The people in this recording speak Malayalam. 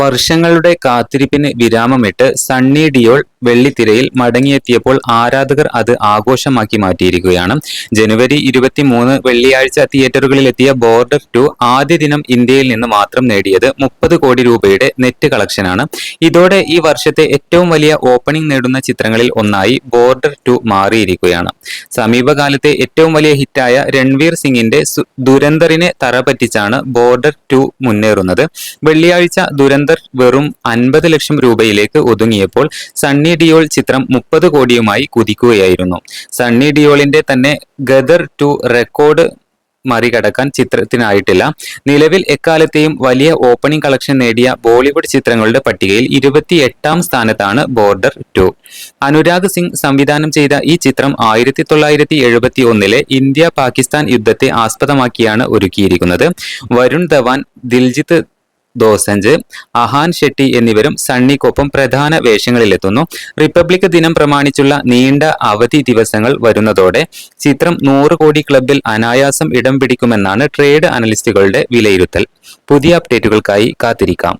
വർഷങ്ങളുടെ കാത്തിരിപ്പിന് വിരാമമിട്ട് സണ്ണി ഡിയോൾ വെള്ളിത്തിരയിൽ മടങ്ങിയെത്തിയപ്പോൾ ആരാധകർ അത് ആഘോഷമാക്കി മാറ്റിയിരിക്കുകയാണ്. ജനുവരി ഇരുപത്തിമൂന്ന് വെള്ളിയാഴ്ച തിയേറ്ററുകളിലെത്തിയ ബോർഡർ ടു ആദ്യ ദിനം ഇന്ത്യയിൽ നിന്ന് മാത്രം നേടിയത് മുപ്പത് കോടി രൂപയുടെ നെറ്റ് കളക്ഷനാണ്. ഇതോടെ ഈ വർഷത്തെ ഏറ്റവും വലിയ ഓപ്പണിംഗ് നേടുന്ന ചിത്രങ്ങളിൽ ഒന്നായി ബോർഡർ ടു മാറിയിരിക്കുകയാണ്. സമീപകാലത്തെ ഏറ്റവും വലിയ ഹിറ്റായ രൺവീർ സിംഗിന്റെ ദുരന്തറിനെ തറപറ്റിച്ചാണ് ബോർഡർ ടു മുന്നേറുന്നത്. വെള്ളിയാഴ്ച ദുരന്തർ വെറും അൻപത് ലക്ഷം രൂപയിലേക്ക് ഒതുങ്ങിയപ്പോൾ സണ്ണി ഡിയോൾ ചിത്രം മുപ്പത് കോടിയുമായി കുതിക്കുകയായിരുന്നു. സണ്ണി ഡിയോളിന്റെ തന്നെ ഗദർ ടു റെക്കോർഡ് മറികടക്കാൻ ചിത്രത്തിനായിട്ടില്ല. നിലവിൽ എക്കാലത്തെയും വലിയ ഓപ്പണിംഗ് കളക്ഷൻ നേടിയ ബോളിവുഡ് ചിത്രങ്ങളുടെ പട്ടികയിൽ ഇരുപത്തി എട്ടാം സ്ഥാനത്താണ് ബോർഡർ ടു. അനുരാഗ് സിംഗ് സംവിധാനം ചെയ്ത ഈ ചിത്രം ആയിരത്തി തൊള്ളായിരത്തി എഴുപത്തി ഒന്നിലെ ഇന്ത്യ പാകിസ്ഥാൻ യുദ്ധത്തെ ആസ്പദമാക്കിയാണ് ഒരുക്കിയിരിക്കുന്നത്. വരുൺ ധവാൻ ദിൽജിത്ത് ദോസഞ്ച് അഹാൻ ഷെട്ടി എന്നിവരും സണ്ണിക്കൊപ്പം പ്രധാന വേഷങ്ങളിലെത്തുന്നു. റിപ്പബ്ലിക് ദിനം പ്രമാണിച്ചുള്ള നീണ്ട അവധി ദിവസങ്ങൾ വരുന്നതോടെ ചിത്രം നൂറ് കോടി ക്ലബിൽ അനായാസം ഇടം പിടിക്കുമെന്നാണ് ട്രേഡ് അനലിസ്റ്റുകളുടെ വിലയിരുത്തൽ. പുതിയ അപ്ഡേറ്റുകൾക്കായി കാത്തിരിക്കാം.